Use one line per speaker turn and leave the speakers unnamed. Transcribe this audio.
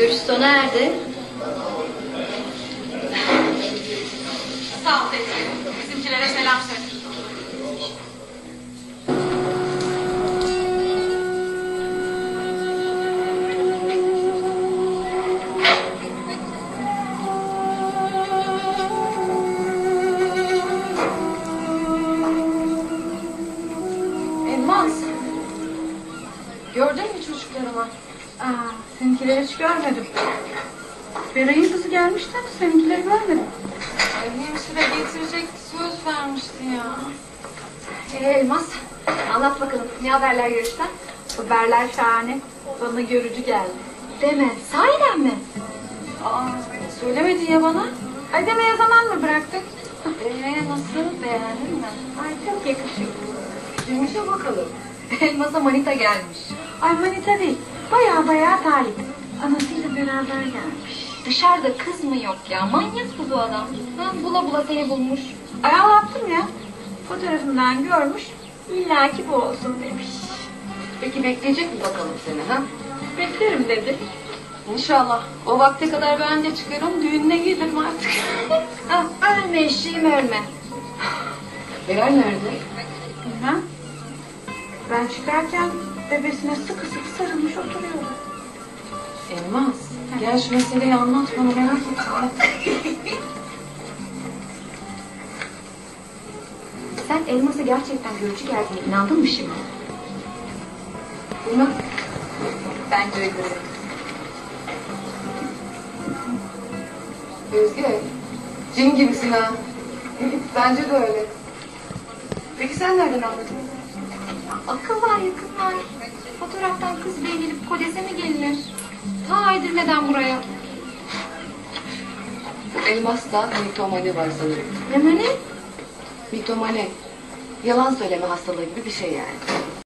Görüş sona erdi.
Sağ ol teyze. Bizimkilere selam söyle.
Elmas. Gördün mü çocuklarımı?
Aa, seninkileri hiç görmedim. Beray'ın kızı gelmişti ama seninkileri görmedim.
Ay hemşire getirecekti söz vermişti ya.
Ee, Elmas, anlat bakalım. Ne haberler görüşten? Haberler şahane. Bana görücü geldi.
Deme. Sahiden mi?
Aa, söylemedi ya bana.
Ay demeye zaman mı bıraktık?
Ee, nasıl beğendin mi?
Ay çok yakışıklı.
Dümüşe bakalım.
Elmas'a manita gelmiş. Ay manita değil. Baya baya talip. Anasıyla beraber gelmiş.
Dışarıda kız mı yok ya? Manyak bu bu adam. Ha, bula bula seni bulmuş.
Ay anlattım ya. Fotoğrafından görmüş. İlla ki bu olsun demiş.
Peki bekleyecek mi bakalım seni ha?
Beklerim dedi.
İnşallah. O vakte kadar ben de çıkarım. Düğününe gelirim artık.
Ah, ölme eşeğim ölme.
Beray nerede?
Bilmem. Ben çıkarken bebesine sıkı sıkı sarılmış oturuyordu.
Elmas. Gel şu meseleyi anlat bana merak ettim.
Sen elmasa gerçekten görücü geldiğine inandın mı şimdi?
Bilmem.
Bence öyle.
Özge. Cin gibisin ha. Bence de öyle. Peki sen nereden anladın?
Akıl var yakın var. Fotoğraftan kız beğenilip kodese mi gelinir? Ta Edirne'den buraya.
Bu elmasta mitomani var sanırım.
Ne mani?
Mitomani. Yalan söyleme hastalığı gibi bir şey yani.